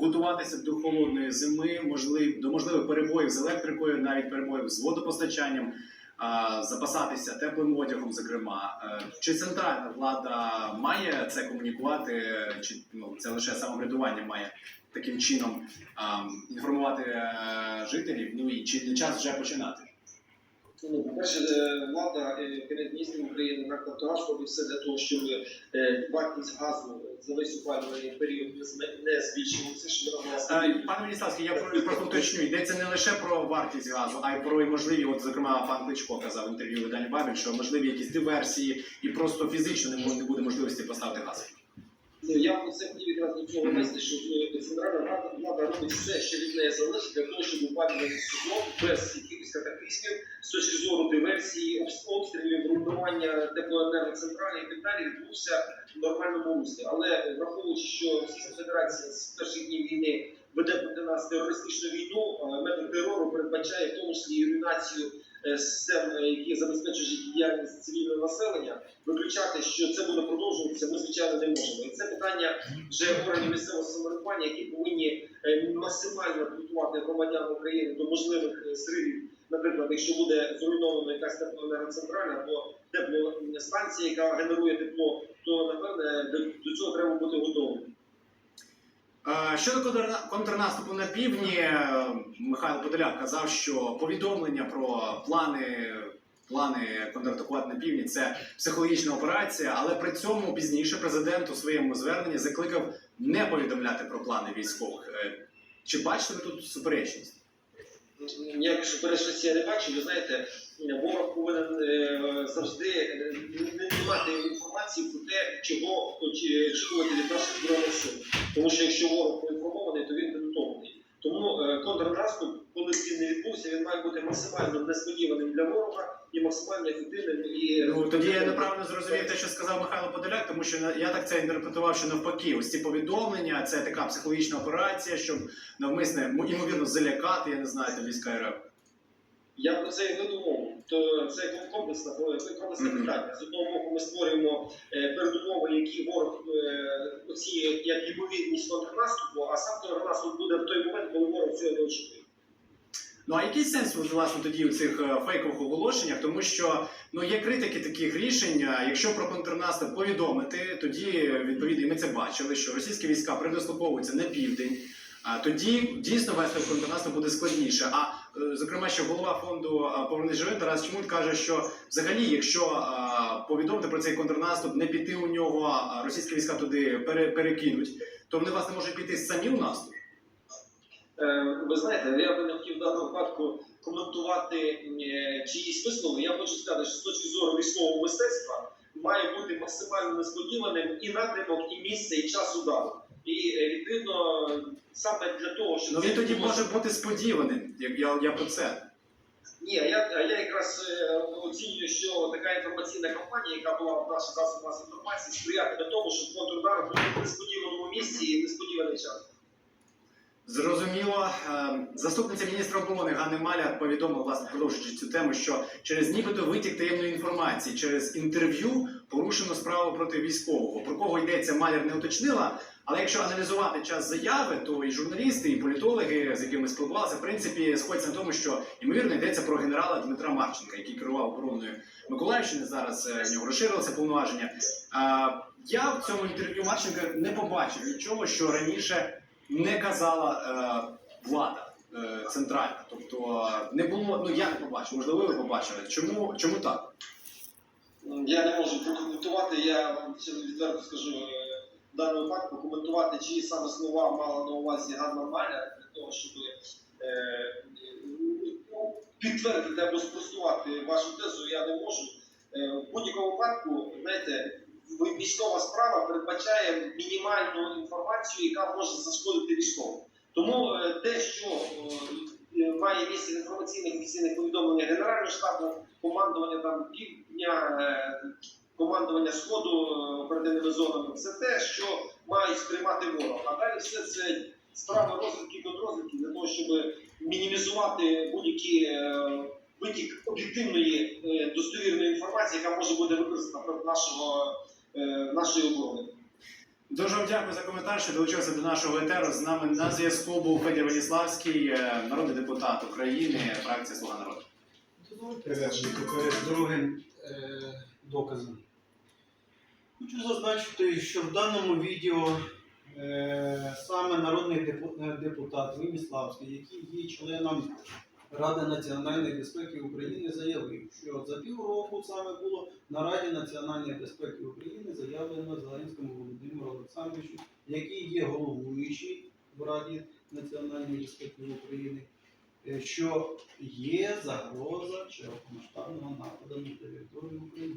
готуватися до холодної зими, можливо, до можливих перебоїв з електрикою, навіть перебоїв з водопостачанням, запасатися теплим одягом, зокрема. Е, Чи центральна влада має це комунікувати, чи ну, це лише самоврядування має таким чином інформувати е, жителів? Ну і чи не час вже починати? Ну, по-перше, е, влада е, перед міністром України «Нафтогаз» робить все для того, щоб е, вартість газу за весь опалювальний період не збільшувалася, щоб вона. Пане Міністровський, я про- просто уточню, йдеться не лише про вартість газу, а й про і можливі, от зокрема пан Кличко казав в інтерв'ю виданню Бабель, що можливі якісь диверсії і просто фізично не буде можливості поставити газ. Ну, я про це хотів якраз до цього вести, що е, центральна влада робить все, що від неї залежить, для того, щоб опалювальний сезон без якихось катаклізмів з точки зору диверсії, обс- обстрілів, руйнування теплоенергоцентралі і так далі відбувся в нормальному руслі. Але е, враховуючи, що Російська Федерація з перших днів війни веде проти нас терористичну війну, е, метод терору передбачає в тому числі і руйнацію систем, е, які забезпечують життєдіяльність цивільного населення. Виключати, що це буде продовжуватися, ми звичайно не можемо. І це питання вже органів місцевого самоврядування, які повинні е, максимально підготувати громадян України до можливих е, зривів. Наприклад, якщо буде зруйнована якась теплоенергоцентральна або теплостанція, яка генерує тепло, то напевне до цього треба бути готовим. Е, Щодо контрна- контрнаступу на півдні, е, Михайло Подоляк казав, що повідомлення про плани. Плани контратакувати на півдні це психологічна операція, але при цьому пізніше президент у своєму зверненні закликав не повідомляти про плани військових. Е, Чи бачите ви тут суперечність? Ніякої суперечності я не бачу. Ви знаєте, ворог повинен е, завжди е, не мати інформації про те, чого очі- очікувати від наших збройних сил. Тому що якщо ворог поінформований, то він підготовлений. Тому е, контрнаступ, коли він не відбувся, він має бути максимально несподіваним для ворога і максимально ефективним. І Ну тоді я неправильно зрозумів те, що сказав Михайло Подоляк, тому що я так це інтерпретував, що навпаки, ось ці повідомлення це така психологічна операція, щоб навмисне ймовірно залякати, я не знаю, там війська РФ. Я про це і веду мову. То це комплексне, комплексне Мгм. питання. З одного боку, ми створюємо е, передумови, які ворог е, оцінює як ймовірність контрнаступу, а сам контрнаступ буде в той момент, коли ворог цього не очікує. Ну а який сенс власне тоді у цих е, фейкових оголошеннях? Тому що ну є критики таких рішень. Якщо про контрнаступ повідомити, тоді е, відповідно і ми це бачили, що російські війська передислоковуються на південь. А тоді дійсно вести контрнаступ буде складніше. А е, зокрема, що голова фонду е, «Повернись живим» Тарас Чмут каже, що взагалі, якщо е, повідомити про цей контрнаступ, не піти у нього, а російські війська туди пере- перекинуть, то вони власне можуть піти самі у наступ. Е, Ви знаєте, я би не хотів в даному випадку коментувати е, чиїсь висновки. Я хочу сказати, що з точки зору військового мистецтва має бути максимально несподіваним і напрямок, і місце, і час удару. І е, відповідно саме для того, щоб Ну він тоді може бути сподіваним. як Я, я про це. Ні, а я, я якраз оцінюю, що така інформаційна кампанія, яка була в наших засобах масової інформації, сприятиме тому, що контрудар буде в несподіваному місці і несподіваний час. Зрозуміло. Е, Заступниця міністра оборони Ганни Маляр повідомила, власне, продовжуючи цю тему, що через нібито витік таємної інформації, через інтерв'ю порушено справу проти військового. Про кого йдеться, Маляр не уточнила. Але якщо аналізувати час заяви, то і журналісти, і політологи, з якими спілкувалися, в принципі, сходяться на тому, що ймовірно йдеться про генерала Дмитра Марченка, який керував обороною Миколаївщини. Зараз е, в нього розширилося повноваження. Е, Я в цьому інтерв'ю Марченка не побачив нічого, що раніше не казала е, влада е, центральна. Тобто е, не було, ну я не побачив, можливо, ви побачили. Чому, чому так? Я не можу прокоментувати, я відверто скажу е, в даному випадку, коментувати, чиї саме слова мала на увазі Ганна Маля для того, щоб е, ну, підтвердити або спростувати вашу тезу, я не можу. Е, в будь-якому випадку, знаєте, військова справа передбачає мінімальну інформацію, яка може зашкодити військовому. Тому е, те, що е, має місце в інформаційних офіційних повідомленнях Генерального штабу, командування там півдня, е, командування сходу е, оперативними зонами, це те, що мають сприймати ворог. А далі все це справа розвідки і контрозвідки для того, щоб мінімізувати будь-які е, витік об'єктивної е, достовірної інформації, яка може бути використана проти нашого е, нашої оборони. Дуже вам дякую за коментар, що долучився до нашого етеру. З нами на зв'язку був Федір Веніславський, е, народний депутат України, фракція Слуга народу. Перед другим е, доказом. Хочу зазначити, що в даному відео е, саме народний е, депутат Веніславський, який є членом Ради національної безпеки України, заявив, що за півроку саме було на Раді національної безпеки України заявлено Зеленському Володимиру Олександровичу, який є головуючий в Раді національної безпеки України, е, що є загроза широкомасштабного нападу на територію України.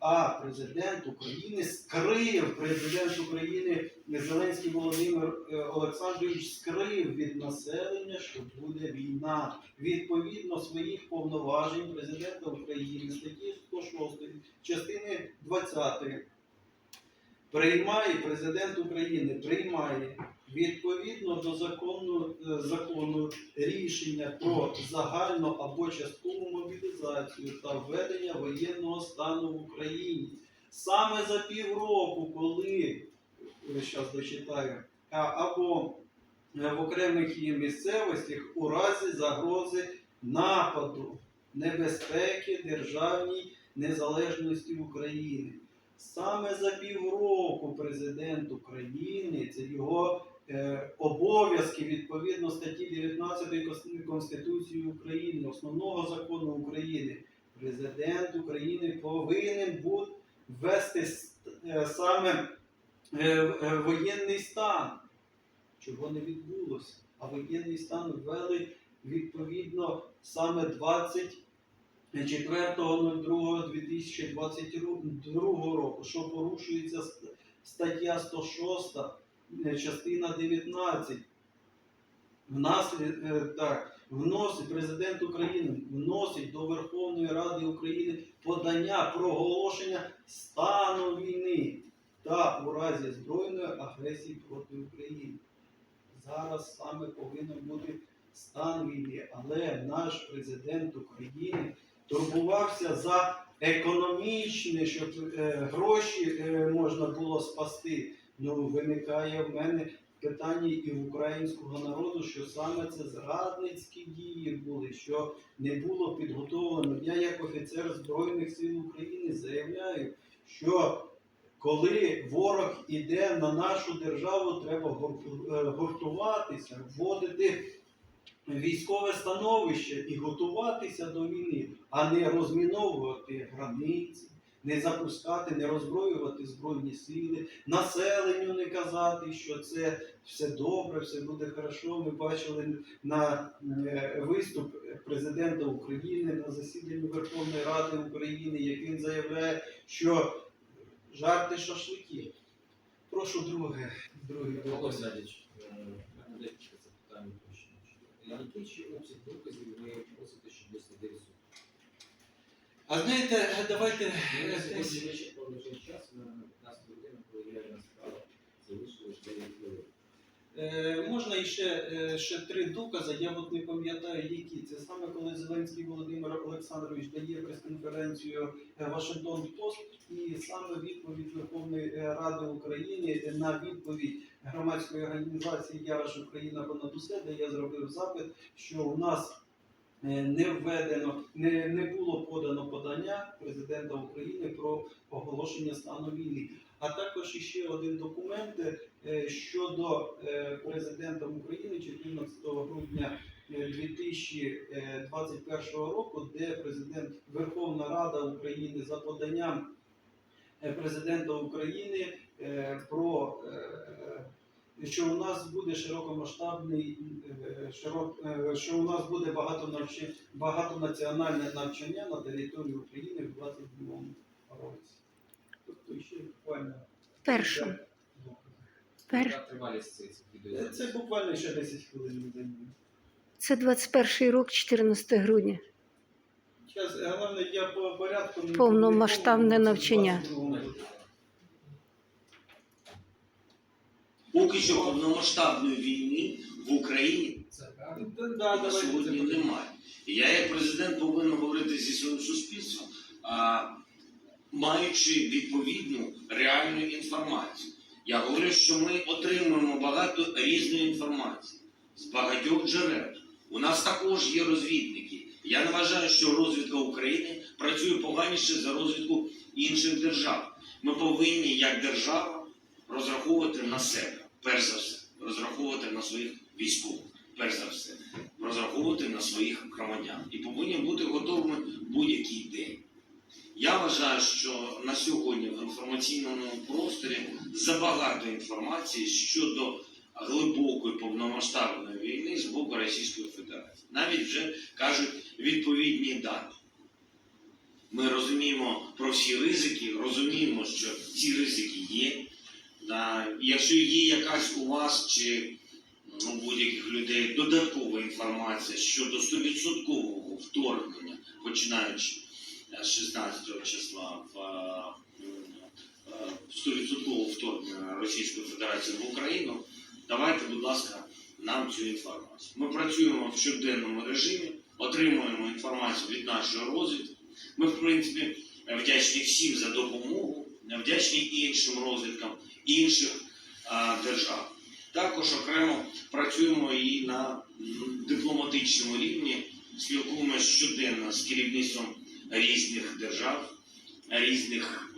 А президент України скрив, президент України Зеленський Володимир е, Олександрович скрив від населення, що буде війна. Відповідно своїх повноважень президента України статті 106 частини 20 приймає президент України приймає відповідно до закону, е, закону рішення про загальну або часткову мобілізацію та введення воєнного стану в Україні. Саме за півроку, коли зараз дочитаю, або е, в окремих її місцевостях у разі загрози нападу, небезпеки державній незалежності України. Саме за півроку президент України, це його е, обов'язки відповідно статті 19 Конституції України, основного закону України. Президент України повинен бути ввести е, саме е, е, воєнний стан. Чого не відбулося? А воєнний стан ввели відповідно саме 24.02.2022 року, що порушується стаття 106, е, частина 19. Внаслід, е, так, вносить президент України вносить до Верховної Ради України подання про оголошення стану війни та у разі збройної агресії проти України. Зараз саме повинен бути стан війни, але наш президент України турбувався за економічне, щоб е, гроші е, можна було спасти. Ну, виникає в мене питання і в українського народу, що саме це зрадницькі дії були, що не було підготовлено. Я, як офіцер Збройних сил України, заявляю, що коли ворог іде на нашу державу, треба е, гуртуватися, вводити військове становище і готуватися до війни, а не розміновувати границі, не запускати, не роззброювати збройні сили, населенню не казати, що це все добре, все буде хорошо. Ми бачили на е, виступ президента України на засіданні Верховної Ради України, як він заявляє, що жарти шашлики. Прошу друге, Павло доповідь. Геннадійович, е, уточнюючи. Який обсяг доказів ви просите, щоб дослідив суд? А знаєте, е, давайте е, на десь- сьогодні вичерпали вже час, на годину, коли реальна справа залишилось 9 хвилин. Е, можна іще е, ще три докази, я от не пам'ятаю, які. Це саме коли Зеленський Володимир Олександрович дає прес-конференцію Вашингтон Пост і саме відповідь Верховної Ради України на відповідь громадської організації Яраш Україна понад усе, де я зробив запит, що у нас не введено, не, не було подано подання президента України про оголошення стану війни. А також іще один документ е, щодо е, президента України 14 грудня е, 2021 року, де президент Верховна Рада України за поданням е, президента України е, про е, що у нас буде широкомасштабний е, широк, е, що у нас буде багато навчань, багатонаціональне навчання на території України в 22 році. Тобто ще буквально Першу. Пер... Яка тривалість цих цих Е, відео? Це буквально ще 10 хвилин не займає. Це 21 рік, 14 грудня. Зараз, головне, я по порядку... Повномасштабне навчання. це 22 року. Поки що повномасштабної війни в Україні на сьогодні немає. Я як президент повинен говорити зі своїм суспільством, а, маючи відповідну реальну інформацію. Я говорю, що ми отримуємо багато різної інформації з багатьох джерел. У нас також є розвідники. Я не вважаю, що розвідка України працює поганіше за розвідку інших держав. Ми повинні, як держава, розраховувати на себе, перш за все, розраховувати на своїх військових, перш за все, розраховувати на своїх громадян і повинні бути готовими будь-який день. Я вважаю, що на сьогодні в інформаційному просторі забагато інформації щодо глибокої повномасштабної війни з боку Російської Федерації. Навіть вже кажуть відповідні дати. Ми розуміємо про всі ризики, розуміємо, що ці ризики є. Якщо є якась у вас чи ну, у будь-яких людей додаткова інформація щодо 100% вторгнення, починаючи е, з 16 числа в е, м, е, 100% вторгнення Російської Федерації в Україну, давайте, будь ласка, нам цю інформацію. Ми працюємо в щоденному режимі, отримуємо інформацію від нашої розвідки. Ми, в принципі, вдячні всім за допомогу, вдячні іншим розвідкам інших держав. Також окремо працюємо і на дипломатичному рівні, спілкуємося щоденно з керівництвом різних держав, різних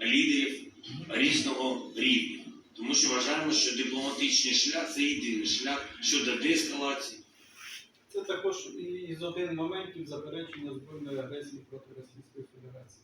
лідерів різного рівня. Тому що вважаємо, що дипломатичний шлях це єдиний шлях щодо деескалації. Це також і з один моментів заперечення збройної агресії проти Російської Федерації.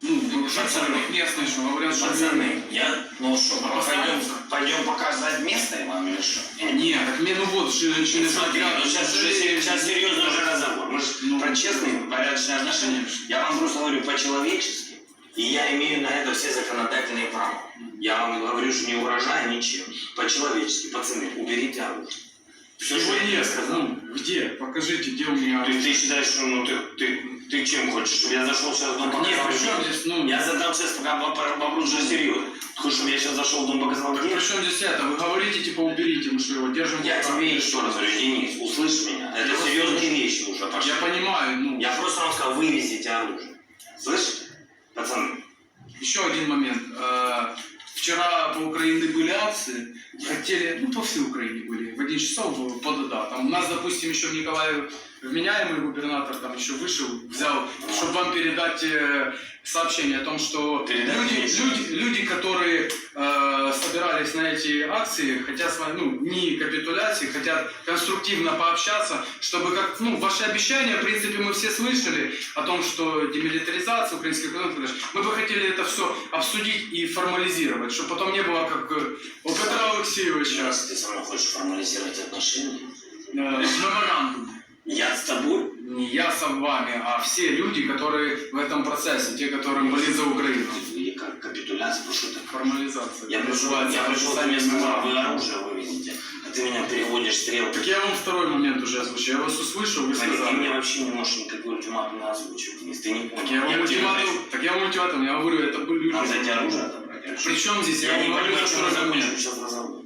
Пацаны, местные же говорят, что... Пацаны, я, ну что, пойдем, пойдем показывать местные вам или что? Нет, так мне ну вот, через, Смотри, ну сейчас, уже, се- сейчас серьезный уже разговор. Мы же Ну. про честные, порядочные отношения. Я вам просто говорю по-человечески, и я имею на это все законодательные права. Я вам говорю, что не угрожая ничем. По-человечески, пацаны, уберите оружие. Все, что я сказал. ну, где? Покажите, где у меня... Есть ты считаешь, что ну, ты, ты, ты чем хочешь, чтобы я зашел сейчас в дом нет, показал где? здесь, ну... Я задам сейчас пока вопрос уже серьезно. Ты хочешь, чтобы я сейчас зашел в дом показал Так где? при чем здесь это? Вы говорите, типа, уберите, мы что, его держим... Я тебе еще раз говорю, Денис, услышь меня. Это Я серьезные вещи уже пошли. Я понимаю, ну... Я просто вам сказал, вывезите оружие. Слышите? Пацаны, Еще один момент. Э, Вчера по Украине были акции, хотели, ну по всей Украине были, в 11 часов по датам. У нас, допустим, еще в Николаеве вменяемый губернатор там еще вышел, взял, чтобы вам передать э, сообщение о том, что люди, люди, люди, которые э, собирались на эти акции, хотят, ну, не капитуляции, хотят конструктивно пообщаться, чтобы как, ну, ваши обещания, в принципе, мы все слышали о том, что демилитаризация украинской экономики, мы бы хотели это все обсудить и формализировать, чтобы потом не было как э, у Петра Алексеевича. Раз ты мной хочешь формализировать отношения, э, меморандум. я с тобой. Не я с вами, а все люди, которые в этом процессе, те, которые болеют за Украину. Или как капитуляция, ну что такое? Формализация. Я пришел, называется, я пришел, ты подписание мне сказал, вы меморандума. оружие вывезете, а ты меня переводишь стрелки. Так я вам второй момент уже озвучил. Я вас услышал, вы Смотри, ты сказали. мне вообще не можешь никакой ультиматум не озвучивать, Денис, ты не понял. Так я вам к тебе ультиматум, так я вам ультиматум, я говорю, это были люди. Надо эти оружие отобрать. или что? Причем здесь, я, Я вам не говорю, понимаю, за что мы второй закончим момент. сейчас разговор.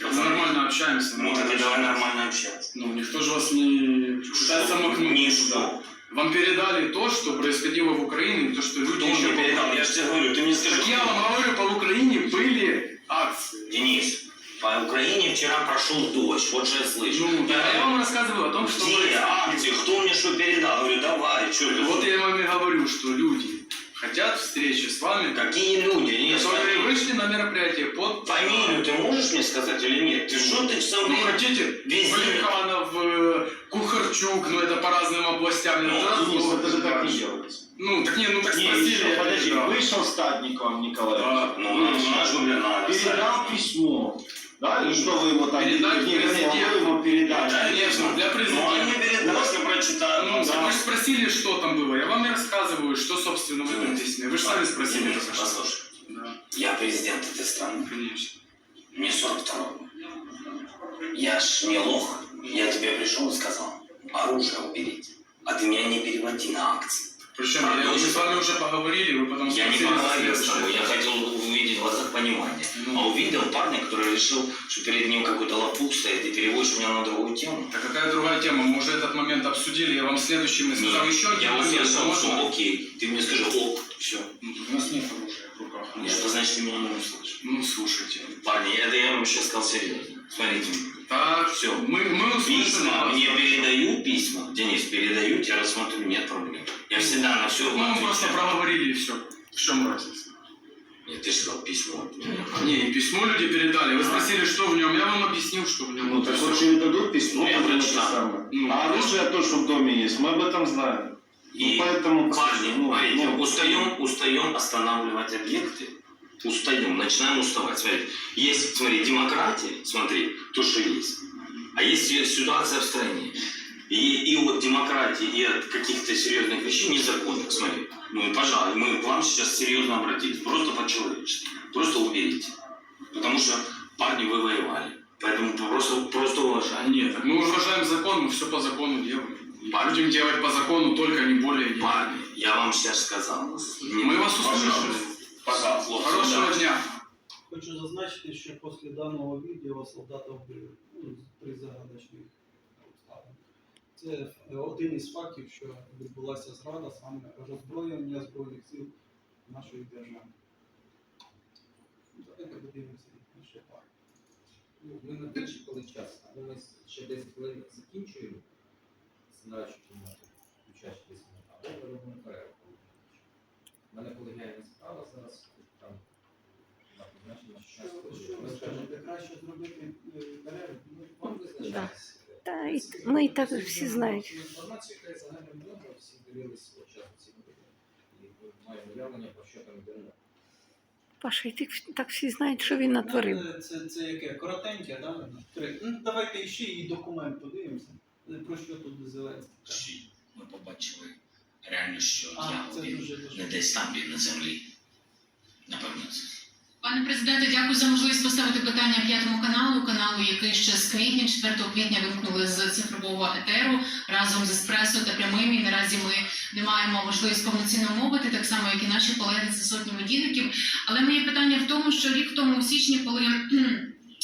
Мы нормально общаемся. Ну, нормально так и давай общаемся. нормально общаться. Ну, никто же вас не пытается макнуть. Не туда. что. Вам передали то, что происходило в Украине, то, что люди Кто еще... мне передал? Я же тебе говорю, ты мне скажи. Так я вам говорю, по Украине были акции. Денис, по Украине вчера прошел дождь, вот же я слышу. Ну, да, я вам рассказываю о том, что были Где акции? Кто мне что передал? Говорю, давай, что ты? Вот я вам и говорю, что люди хотят встречи с вами, Какие люди? Денис, которые вышли на мероприятие под... Фамилию ты можешь мне сказать или нет? Ты что ты со Ну, хотите, Везде. Валиханов, э, Кухарчук, ну это по разным областям. Ну, это Денис, разные. это же так не делается. Ну, так не, ну так Не, спросили. еще, подожди, вышел Стадников Николаевич. Да. Ну, наш губернатор. передал письмо. Да, и что вы его там Передать не- не- президенту. ему передали? Конечно, для Ну, президента. передали, я прочитаю. Ну, да. вы же спросили, что там было. Я вам и рассказываю, что, собственно, в этом письме. Вы же сами спросили. Денис, только послушай, Да, я президент этой страны. конечно. Мне 42 Я ж не лох. Я тебе пришел и сказал, оружие уберите. А ты меня не переводи на акции. Причем я, мы с вами уже поговорили, вы потом Я не поговорил с тобой, следующее. я хотел увидеть в глазах понимание. Ну. А увидел парня, который решил, что перед ним какой-то лопух стоит, и переводишь меня на другую тему. Так какая другая тема? Мы уже этот момент обсудили, я вам следующим не сказал Нет, еще один я услышал, можно? что окей, ты мне скажи ок, все. Ну, у нас нет оружия в руках. Нет, это значит, ты меня не услышишь. Ну, слушайте. Парни, это я вам сейчас сказал серьезно. Смотрите, Так, Всё. Мы, мы услышали письма, мне передают письма, Денис, передают, я рассмотрю, нет проблем. Я всегда на все Ну, мы просто проговорили и все. В чем разница? Ты же сказал письмо. Не, письмо люди передали. Вы спросили, что в нем. Я вам объяснил, что в нем. Ну, так вот им дадут письмо, Ну, я прочитал. Ну, а оружие то, что в доме есть, мы об этом знаем. И, ну, поэтому, парни, ну, смотрите, ну, устаем, устаем останавливать объекты, устаем, начинаем уставать. Смотрите, есть, смотри, демократия, смотри, то, что есть. А есть си- ситуация в стране. И, и от демократии, и от каких-то серьезных вещей незаконных, смотри. Ну, пожалуй, мы к вам сейчас серьезно обратились. Просто по-человечески. Просто уберите. Потому что, парни, вы воевали. Поэтому просто, просто уважаем. Нет, мы уважаем закон, мы все по закону делаем. И Парни. Будем делать по закону, только не более не Парни, я вам сейчас сказал. Не- Мы вас услышали. Пожалуйста. Хорошего Да. дня. Хочу зазначити, що після даного відео солдата вбили ну, при загадочних обставинах. Це е, один із фактів, що відбулася зрада саме роззброєння Збройних сил нашої держави. Давайте подивимося ще факт. Ну, ми не вичерпали час, але ми ще 10 хвилин закінчуємо з нарадчою кімнатою, включаючи 10 минут, або ми робимо перерву. У мене колегіальна справа зараз, там на призначення 16 Що, хвилин. що ви скажете, краще зробити е, перерву? Ну, Вам визначається. Та, ми і так всі знають. Інформація, яка загальним відома, всі дивилися свого часу ці новини. І ми маємо уявлення, про що там йде. Паша, і ти так всі знають, що він натворив. Це, це, це яке? Коротеньке, да? Три. Ну, давайте ще і документ подивимося. Е, Про що тут Зеленський? Всі ми побачили реально, що А, я це один дуже дуже. не десь там він на землі. Напевно, це. Пане президенте, дякую за можливість поставити питання п'ятому каналу, каналу, який ще з квітня, 4 квітня вимкнули з цифрового етеру разом з еспресо та прямими. Наразі ми не маємо можливість повноцінно мовити, так само як і наші колеги за сотні медійників. Але моє питання в тому, що рік тому у січні, коли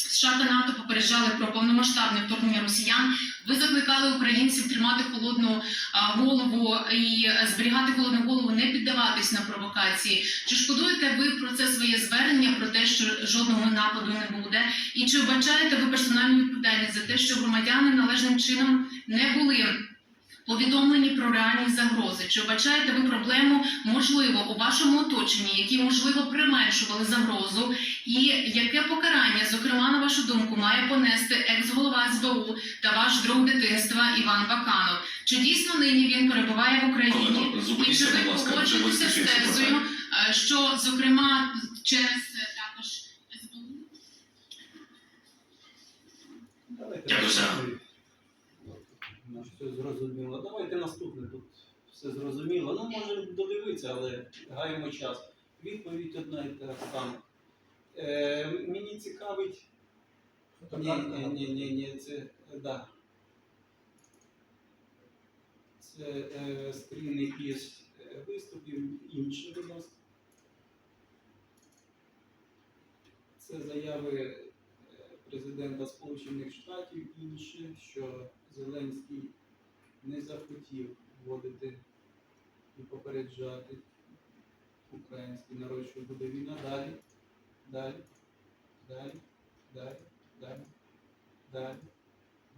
США та НАТО попереджали про повномасштабне вторгнення росіян, ви закликали українців тримати холодну голову і зберігати холодну голову, не піддаватись на провокації. Чи шкодуєте ви про це своє звернення, про те, що жодного нападу не буде? І чи вбачаєте ви персональну відповідальність за те, що громадяни належним чином не були повідомлені про реальні загрози? Чи вбачаєте ви проблему, можливо, у вашому оточенні, які можливо применшували загрозу? І яке покарання, зокрема, на вашу думку, має понести екс-голова СБУ та ваш друг дитинства Іван Баканов? Чи дійсно нині він перебуває в Україні? І чи ви погоджуєтеся з тезою, е, що зокрема через е, також СБУ Дякую за- наступний. Ну, Все зрозуміло. Давайте наступне тут все зрозуміло. Ну, можемо додивитися, але гаємо час. Відповідь одна і та сама. Е, мені цікавить. Ні, ні, ні, ні, ні, це да. Це е, скріни із е, виступів інші відносно. Це заяви е, президента Сполучених Штатів інше, що Зеленський не захотів вводити і попереджати український народ, що буде війна. Далі, далі, далі, далі, далі, далі,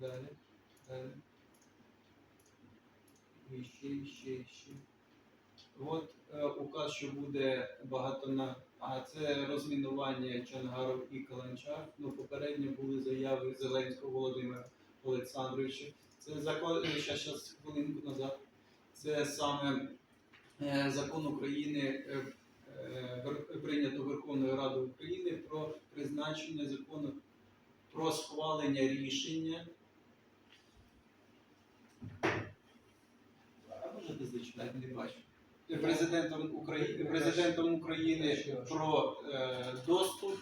далі, далі. І ще, і ще, і ще. От е, указ, що буде багато на. А це розмінування Чангару і Каланчар. Ну, попередньо були заяви Зеленського Володимира Олександровича. Це закон, зараз, зараз хвилинку назад. Це саме е, закон України, е, е, прийнято Верховною Радою України про призначення закону про схвалення рішення. А можете зачитати, не бачу. Президентом України, президентом України про е, доступ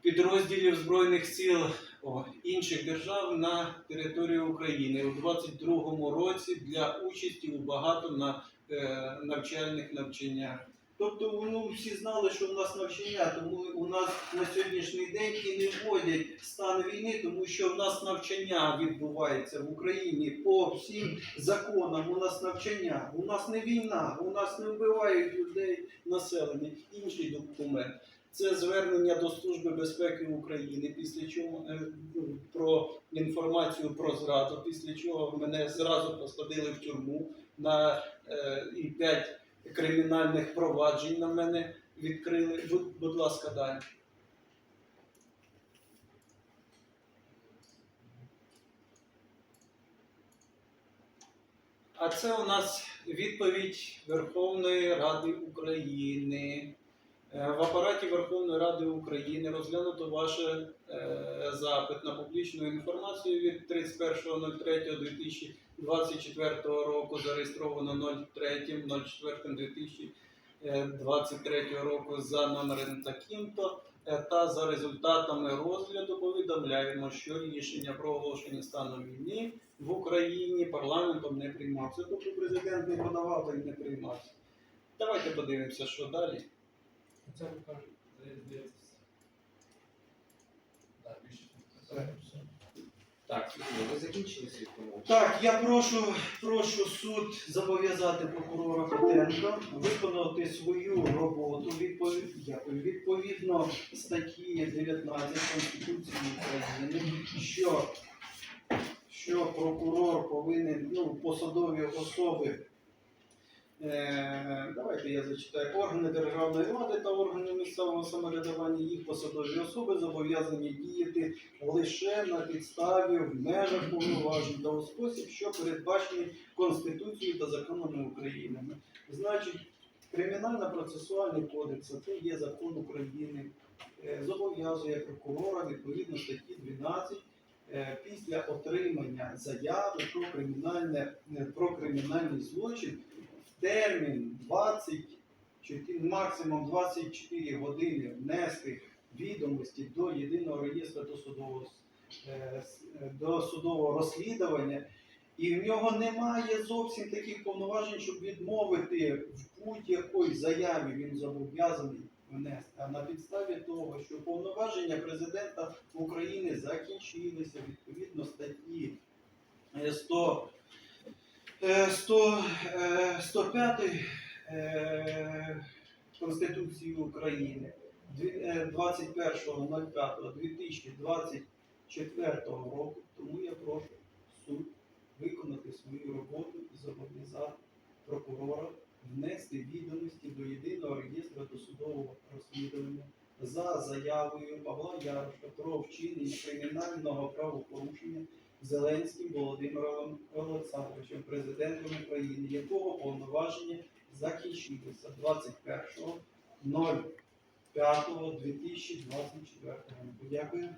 підрозділів Збройних сил інших держав на територію України у 22-му році для участі у багато на е, навчальних навчаннях. Тобто ну, всі знали, що в нас навчання, тому у нас на сьогоднішній день і не вводять стан війни, тому що в нас навчання відбувається в Україні по всім законам. У нас навчання, у нас не війна, у нас не вбивають людей населення. Інший документ. Це звернення до Служби безпеки України, після чого е, ну, про інформацію про зраду, після чого мене зразу посадили в тюрму на е, і п'ять кримінальних проваджень на мене відкрили. Будь, будь ласка, далі. А це у нас відповідь Верховної Ради України. Е, В апараті Верховної Ради України розглянуто ваш е, запит на публічну інформацію від 31.03.2024 року, зареєстровано 03.04.2023 року за номером таким-то. Е, Та за результатами розгляду повідомляємо, що рішення про оголошення стану війни в Україні парламентом не приймався. Тобто президент не подавав та й не приймався. Давайте подивимося, що далі. Це. Так, більше. Так, ви закінчили свій? Так, я прошу, прошу суд зобов'язати прокурора Петенка виконати свою роботу відповідно статті 19 Конституції України, що, що прокурор повинен, ну, посадові особи. Е, давайте я зачитаю. Органи державної влади та органи місцевого самоврядування, їх посадові особи зобов'язані діяти лише на підставі в межах повноважень та у спосіб, що передбачений Конституцією та законами України. Значить, кримінально-процесуальний кодекс, це є закон України, е, зобов'язує прокурора відповідно статті 12 е, після отримання заяви про кримінальне про кримінальний злочин термін 24, максимум 24 години внести відомості до єдиного реєстру досудового е, е, розслідування, і в нього немає зовсім таких повноважень, щоб відмовити в будь-якій заяві він зобов'язаний внести. А на підставі того, що повноваження президента України закінчилися відповідно статті е, 100, е, 100, е, 105 е, Конституції України. Дві- е, 21.05.2024 року, тому я прошу суд виконати свою роботу і зобов'язати прокурора внести відомості до єдиного реєстру досудового розслідування за заявою Павла Яроша про вчинення кримінального правопорушення Зеленським Володимиром Олександровичем, президентом України, якого повноваження закінчилися 21.05.2024 року. Дякую.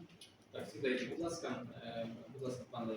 Так, сідайте, будь ласка, Е, будь ласка, пане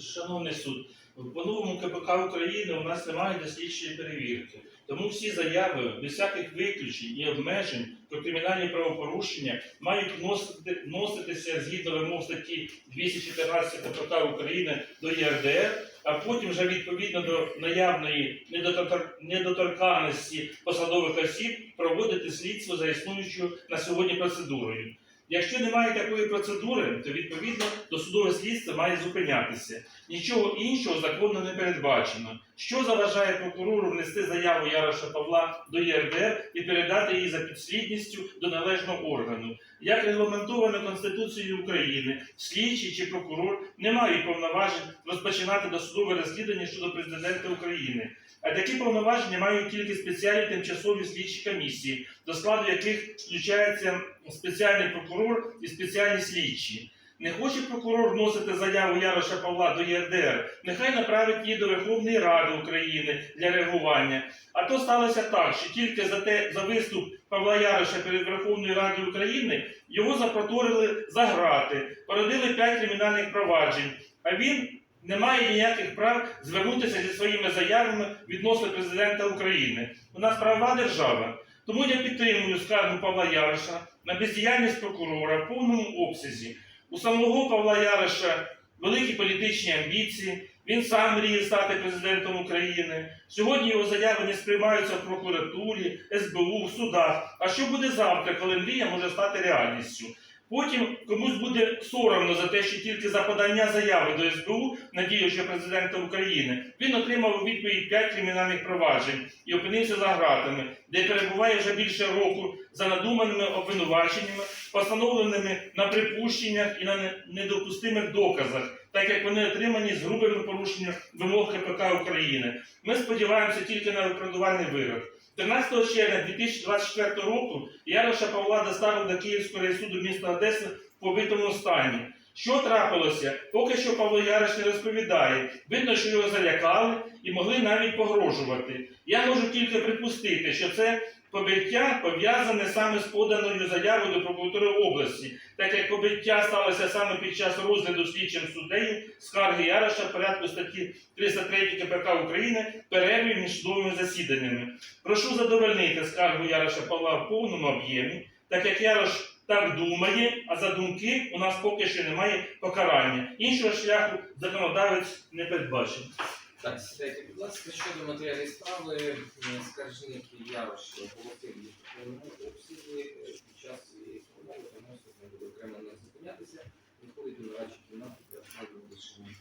Шановний суд, по новому КПК України у нас немає дослідчої перевірки. Тому всі заяви без всяких виключень і обмежень про кримінальні правопорушення мають вносити, вноситися згідно вимог статті 214 КПК України до ЄРДР, а потім вже відповідно до наявної недотор- недоторканності посадових осіб проводити слідство за існуючою на сьогодні процедурою. Якщо немає такої процедури, то відповідно досудове слідство має зупинятися. Нічого іншого законно не передбачено. Що заважає прокурору внести заяву Яроша Павла до ЄРДР і передати її за підслідністю до належного органу? Як регламентовано Конституцією України, слідчий чи прокурор не мають повноважень розпочинати досудове розслідування щодо президента України. Такі повноваження мають тільки спеціальні тимчасові слідчі комісії, до складу яких включається спеціальний прокурор і спеціальні слідчі. Не хоче прокурор вносити заяву Яроша Павла до ЄРДР, нехай направить її до Верховної Ради України для реагування. А то сталося так, що тільки за те за виступ Павла Яроша перед Верховною Радою України його запроторили за грати, породили п'ять кримінальних проваджень. А він не має ніяких прав звернутися зі своїми заявами відносно президента України. У нас правова держава. Тому я підтримую скаргу Павла Яроша на бездіяльність прокурора в повному обсязі. У самого Павла Яроша великі політичні амбіції. Він сам мріє стати президентом України. Сьогодні його заяви не сприймаються в прокуратурі, СБУ, в судах. А що буде завтра, коли мрія може стати реальністю? Потім комусь буде соромно за те, що тільки за подання заяви до СБУ на діючого президента України він отримав у відповідь 5 кримінальних проваджень і опинився за ґратами, де перебуває вже більше року за надуманими обвинуваченнями, постановленими на припущеннях і на недопустимих доказах, так як вони отримані з грубими порушенням вимог КПК України. Ми сподіваємося тільки на виправдувальний вирок. 13 червня 2024 року Яроша Павла доставили до Київського райсуду міста Одеси в побитому стані. Що трапилося? Поки що Павло Яриш не розповідає. Видно, що його залякали і могли навіть погрожувати. Я можу тільки припустити, що це побиття пов'язане саме з поданою заявою до прокуратури області, так як побиття сталося саме під час розгляду слідчим суддею скарги Яроша в порядку статті 303 КПК України перерві між судовими засіданнями. Прошу задовольнити скаргу Яроша Павла в повному об'ємі, так як Ярош так думає, а за думки у нас поки що немає покарання. Іншого шляху законодавець не передбачив. Так, сідайте, будь ласка, щодо матеріалів справи, скаржник Ярош оголосив їх у під час її справи, тому що не буде окремо не зупинятися, виходить до нарадчих кімнати для встановлення рішення.